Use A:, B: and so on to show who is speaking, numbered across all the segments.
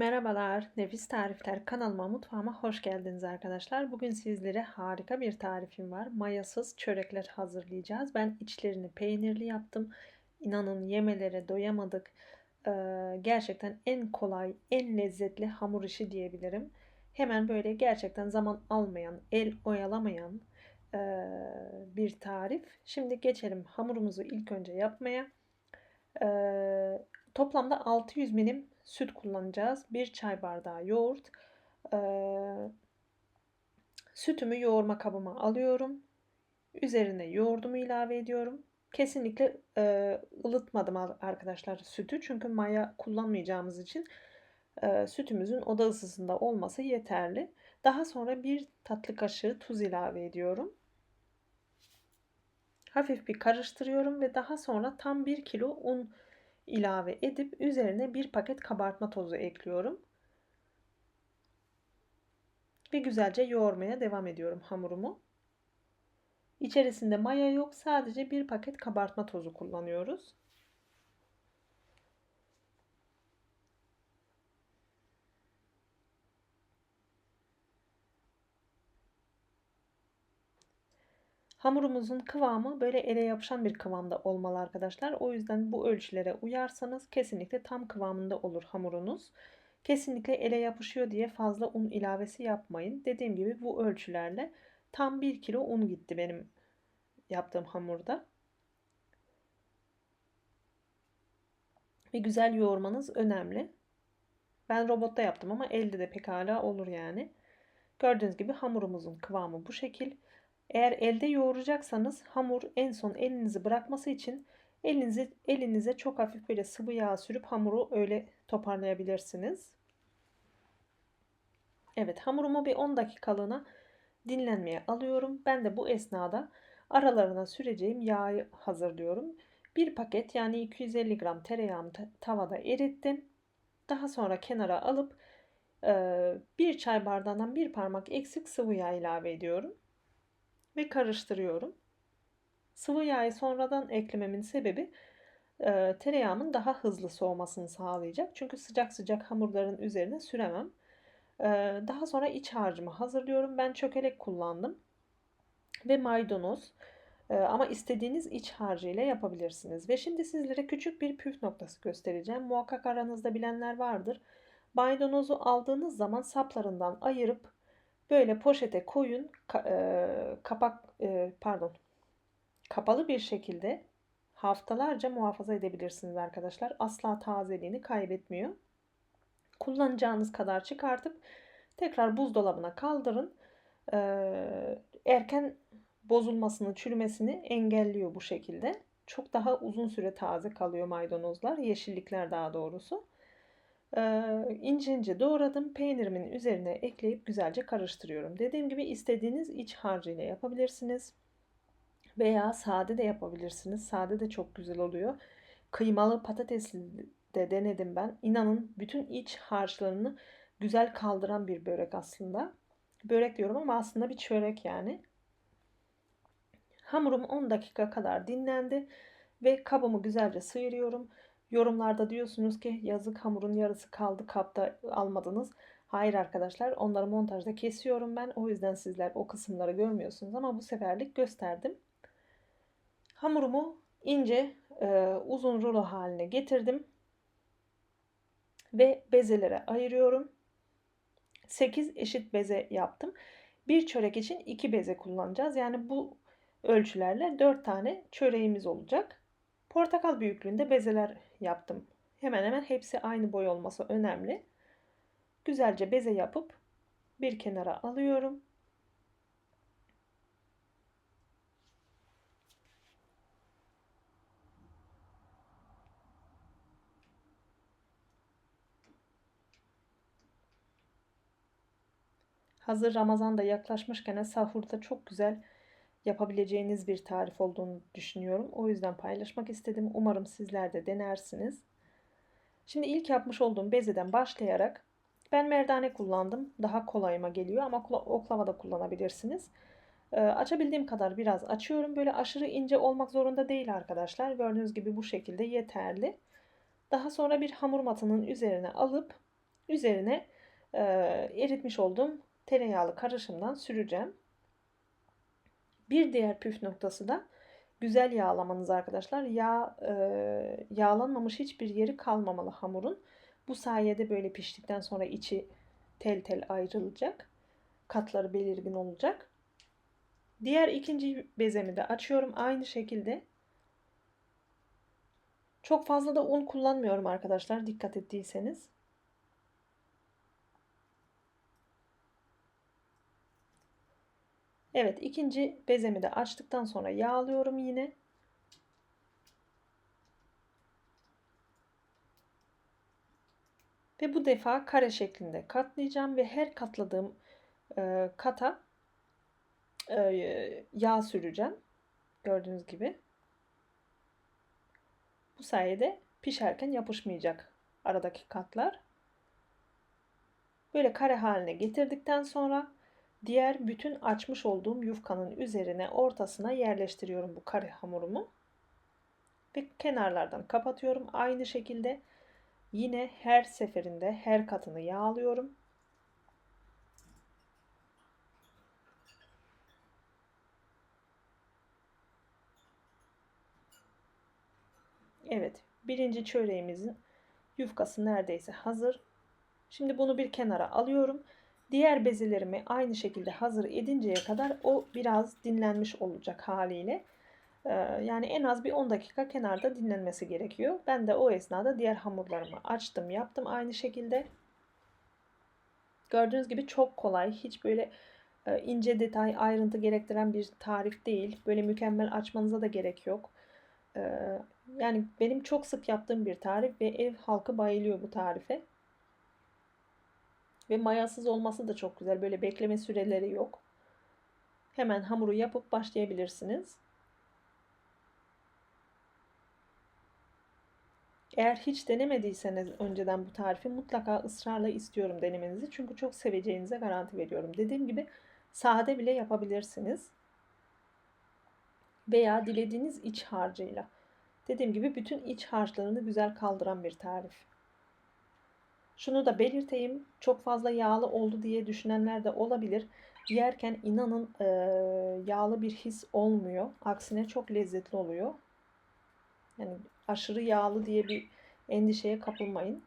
A: Merhabalar, Nefis Tarifler kanalıma, mutfağıma hoş geldiniz arkadaşlar. Bugün sizlere harika bir tarifim var. Mayasız çörekler hazırlayacağız. Ben içlerini peynirli yaptım. İnanın yemelere doyamadık. Ee, gerçekten en kolay, en lezzetli hamur işi diyebilirim. Hemen böyle gerçekten zaman almayan, el oyalamayan e, bir tarif. Şimdi geçelim hamurumuzu ilk önce yapmaya. Ee, toplamda 600 milim süt kullanacağız. 1 çay bardağı yoğurt. Ee, sütümü yoğurma kabıma alıyorum. Üzerine yoğurdumu ilave ediyorum. Kesinlikle e, ılıtmadım arkadaşlar sütü. Çünkü maya kullanmayacağımız için e, sütümüzün oda ısısında olması yeterli. Daha sonra bir tatlı kaşığı tuz ilave ediyorum. Hafif bir karıştırıyorum ve daha sonra tam 1 kilo un ilave edip üzerine bir paket kabartma tozu ekliyorum. Ve güzelce yoğurmaya devam ediyorum hamurumu. İçerisinde maya yok sadece bir paket kabartma tozu kullanıyoruz. Hamurumuzun kıvamı böyle ele yapışan bir kıvamda olmalı arkadaşlar. O yüzden bu ölçülere uyarsanız kesinlikle tam kıvamında olur hamurunuz. Kesinlikle ele yapışıyor diye fazla un ilavesi yapmayın. Dediğim gibi bu ölçülerle tam 1 kilo un gitti benim yaptığım hamurda. Ve güzel yoğurmanız önemli. Ben robotta yaptım ama elde de pekala olur yani. Gördüğünüz gibi hamurumuzun kıvamı bu şekil. Eğer elde yoğuracaksanız hamur en son elinizi bırakması için elinizi, elinize çok hafif böyle sıvı yağ sürüp hamuru öyle toparlayabilirsiniz. Evet hamurumu bir 10 dakikalığına dinlenmeye alıyorum. Ben de bu esnada aralarına süreceğim yağı hazırlıyorum. Bir paket yani 250 gram tereyağımı tavada erittim. Daha sonra kenara alıp bir çay bardağından bir parmak eksik sıvı yağ ilave ediyorum ve karıştırıyorum. Sıvı yağı sonradan eklememin sebebi e, tereyağımın daha hızlı soğumasını sağlayacak. Çünkü sıcak sıcak hamurların üzerine süremem. E, daha sonra iç harcımı hazırlıyorum. Ben çökelek kullandım. Ve maydanoz. E, ama istediğiniz iç harcı ile yapabilirsiniz. Ve şimdi sizlere küçük bir püf noktası göstereceğim. Muhakkak aranızda bilenler vardır. Maydanozu aldığınız zaman saplarından ayırıp Böyle poşete koyun. e, kapak e, pardon. Kapalı bir şekilde haftalarca muhafaza edebilirsiniz arkadaşlar. Asla tazeliğini kaybetmiyor. Kullanacağınız kadar çıkartıp tekrar buzdolabına kaldırın. E, erken bozulmasını, çürümesini engelliyor bu şekilde. Çok daha uzun süre taze kalıyor maydanozlar, yeşillikler daha doğrusu. İnce ince doğradım. Peynirimin üzerine ekleyip güzelce karıştırıyorum. Dediğim gibi istediğiniz iç harcıyla yapabilirsiniz. Veya sade de yapabilirsiniz. Sade de çok güzel oluyor. Kıymalı patatesli de denedim ben. İnanın bütün iç harçlarını güzel kaldıran bir börek aslında. Börek diyorum ama aslında bir çörek yani. Hamurum 10 dakika kadar dinlendi ve kabımı güzelce sıyırıyorum. Yorumlarda diyorsunuz ki yazık hamurun yarısı kaldı kapta almadınız. Hayır arkadaşlar onları montajda kesiyorum ben. O yüzden sizler o kısımları görmüyorsunuz ama bu seferlik gösterdim. Hamurumu ince e, uzun rulo haline getirdim. Ve bezelere ayırıyorum. 8 eşit beze yaptım. Bir çörek için 2 beze kullanacağız. Yani bu ölçülerle 4 tane çöreğimiz olacak. Portakal büyüklüğünde bezeler yaptım. Hemen hemen hepsi aynı boy olması önemli. Güzelce beze yapıp bir kenara alıyorum. Hazır Ramazan da yaklaşmışken sahurda çok güzel yapabileceğiniz bir tarif olduğunu düşünüyorum. O yüzden paylaşmak istedim. Umarım sizler de denersiniz. Şimdi ilk yapmış olduğum bezeden başlayarak ben merdane kullandım. Daha kolayıma geliyor ama oklava da kullanabilirsiniz. Ee, açabildiğim kadar biraz açıyorum. Böyle aşırı ince olmak zorunda değil arkadaşlar. Gördüğünüz gibi bu şekilde yeterli. Daha sonra bir hamur matının üzerine alıp üzerine e, eritmiş olduğum tereyağlı karışımdan süreceğim. Bir diğer püf noktası da güzel yağlamanız arkadaşlar. Yağ e, yağlanmamış hiçbir yeri kalmamalı hamurun. Bu sayede böyle piştikten sonra içi tel tel ayrılacak. Katları belirgin olacak. Diğer ikinci bezemi de açıyorum. Aynı şekilde çok fazla da un kullanmıyorum arkadaşlar dikkat ettiyseniz. Evet ikinci bezemi de açtıktan sonra yağlıyorum yine. Ve bu defa kare şeklinde katlayacağım ve her katladığım e, kata e, yağ süreceğim. Gördüğünüz gibi. Bu sayede pişerken yapışmayacak aradaki katlar. Böyle kare haline getirdikten sonra diğer bütün açmış olduğum yufkanın üzerine ortasına yerleştiriyorum bu kare hamurumu. Ve kenarlardan kapatıyorum. Aynı şekilde yine her seferinde her katını yağlıyorum. Evet, birinci çöreğimizin yufkası neredeyse hazır. Şimdi bunu bir kenara alıyorum. Diğer bezelerimi aynı şekilde hazır edinceye kadar o biraz dinlenmiş olacak haliyle. Ee, yani en az bir 10 dakika kenarda dinlenmesi gerekiyor. Ben de o esnada diğer hamurlarımı açtım, yaptım aynı şekilde. Gördüğünüz gibi çok kolay. Hiç böyle e, ince detay, ayrıntı gerektiren bir tarif değil. Böyle mükemmel açmanıza da gerek yok. Ee, yani benim çok sık yaptığım bir tarif ve ev halkı bayılıyor bu tarife. Ve mayasız olması da çok güzel. Böyle bekleme süreleri yok. Hemen hamuru yapıp başlayabilirsiniz. Eğer hiç denemediyseniz önceden bu tarifi mutlaka ısrarla istiyorum denemenizi. Çünkü çok seveceğinize garanti veriyorum. Dediğim gibi sade bile yapabilirsiniz. Veya dilediğiniz iç harcıyla. Dediğim gibi bütün iç harçlarını güzel kaldıran bir tarif. Şunu da belirteyim. Çok fazla yağlı oldu diye düşünenler de olabilir. Yerken inanın e, yağlı bir his olmuyor. Aksine çok lezzetli oluyor. Yani aşırı yağlı diye bir endişeye kapılmayın.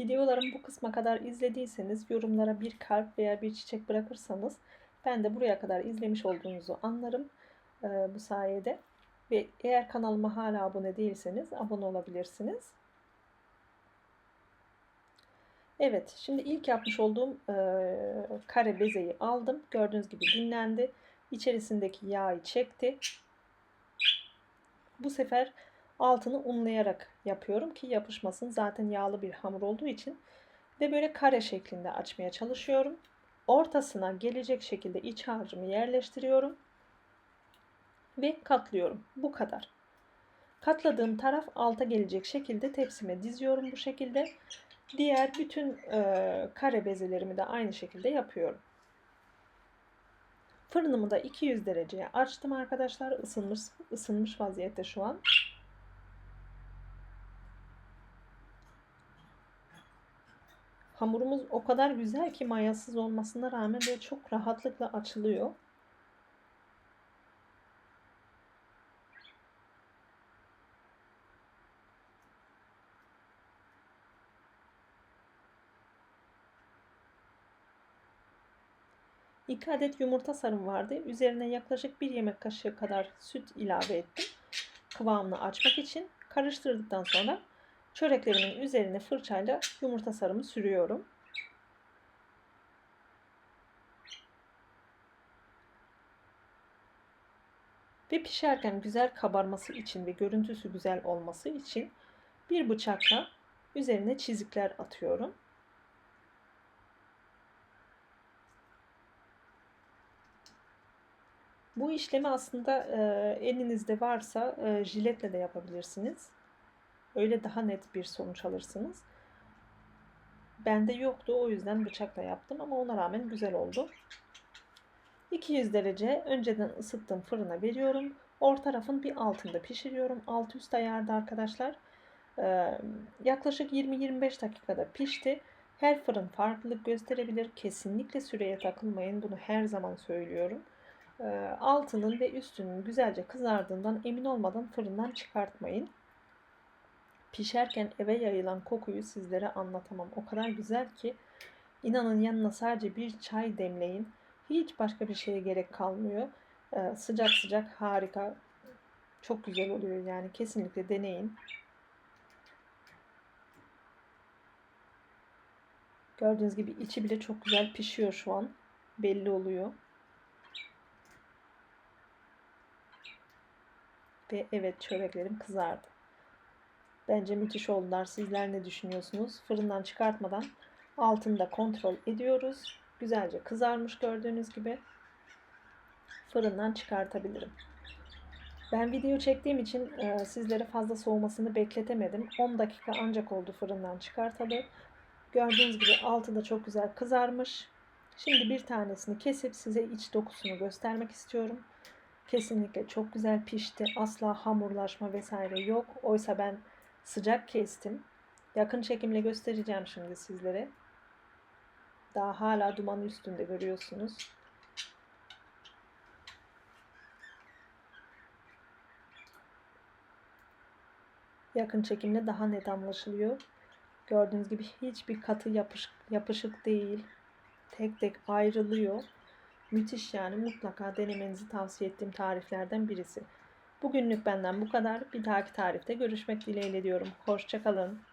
A: Videolarım bu kısma kadar izlediyseniz yorumlara bir kalp veya bir çiçek bırakırsanız ben de buraya kadar izlemiş olduğunuzu anlarım e, bu sayede. Ve eğer kanalıma hala abone değilseniz abone olabilirsiniz. Evet şimdi ilk yapmış olduğum e, kare bezeyi aldım. Gördüğünüz gibi dinlendi. İçerisindeki yağı çekti. Bu sefer altını unlayarak yapıyorum ki yapışmasın. Zaten yağlı bir hamur olduğu için. Ve böyle kare şeklinde açmaya çalışıyorum. Ortasına gelecek şekilde iç harcımı yerleştiriyorum. Ve katlıyorum. Bu kadar. Katladığım taraf alta gelecek şekilde tepsime diziyorum bu şekilde. Diğer bütün e, kare bezelerimi de aynı şekilde yapıyorum. Fırınımı da 200 dereceye açtım arkadaşlar. Isınmış, ısınmış vaziyette şu an. Hamurumuz o kadar güzel ki mayasız olmasına rağmen böyle çok rahatlıkla açılıyor. İki adet yumurta sarım vardı. Üzerine yaklaşık bir yemek kaşığı kadar süt ilave ettim. Kıvamını açmak için karıştırdıktan sonra Çöreklerimin üzerine fırçayla yumurta sarımı sürüyorum. Ve pişerken güzel kabarması için ve görüntüsü güzel olması için bir bıçakla üzerine çizikler atıyorum. Bu işlemi aslında e, elinizde varsa e, jiletle de yapabilirsiniz. Öyle daha net bir sonuç alırsınız. Bende yoktu o yüzden bıçakla yaptım ama ona rağmen güzel oldu. 200 derece önceden ısıttığım fırına veriyorum. Orta tarafın bir altında pişiriyorum. Alt üst ayarda arkadaşlar. Ee, yaklaşık 20-25 dakikada pişti. Her fırın farklılık gösterebilir. Kesinlikle süreye takılmayın. Bunu her zaman söylüyorum. Ee, altının ve üstünün güzelce kızardığından emin olmadan fırından çıkartmayın. Pişerken eve yayılan kokuyu sizlere anlatamam. O kadar güzel ki inanın yanına sadece bir çay demleyin. Hiç başka bir şeye gerek kalmıyor. Ee, sıcak sıcak harika. Çok güzel oluyor yani. Kesinlikle deneyin. Gördüğünüz gibi içi bile çok güzel pişiyor şu an. Belli oluyor. Ve evet çöreklerim kızardı. Bence müthiş oldular. Sizler ne düşünüyorsunuz? Fırından çıkartmadan altında kontrol ediyoruz. Güzelce kızarmış gördüğünüz gibi. Fırından çıkartabilirim. Ben video çektiğim için e, sizlere fazla soğumasını bekletemedim. 10 dakika ancak oldu fırından çıkartalı. Gördüğünüz gibi altı da çok güzel kızarmış. Şimdi bir tanesini kesip size iç dokusunu göstermek istiyorum. Kesinlikle çok güzel pişti. Asla hamurlaşma vesaire yok. Oysa ben sıcak kestim. Yakın çekimle göstereceğim şimdi sizlere. Daha hala dumanı üstünde görüyorsunuz. Yakın çekimle daha net anlaşılıyor. Gördüğünüz gibi hiçbir katı yapışık, yapışık değil. Tek tek ayrılıyor. Müthiş yani mutlaka denemenizi tavsiye ettiğim tariflerden birisi. Bugünlük benden bu kadar. Bir dahaki tarifte görüşmek dileğiyle diyorum. Hoşçakalın.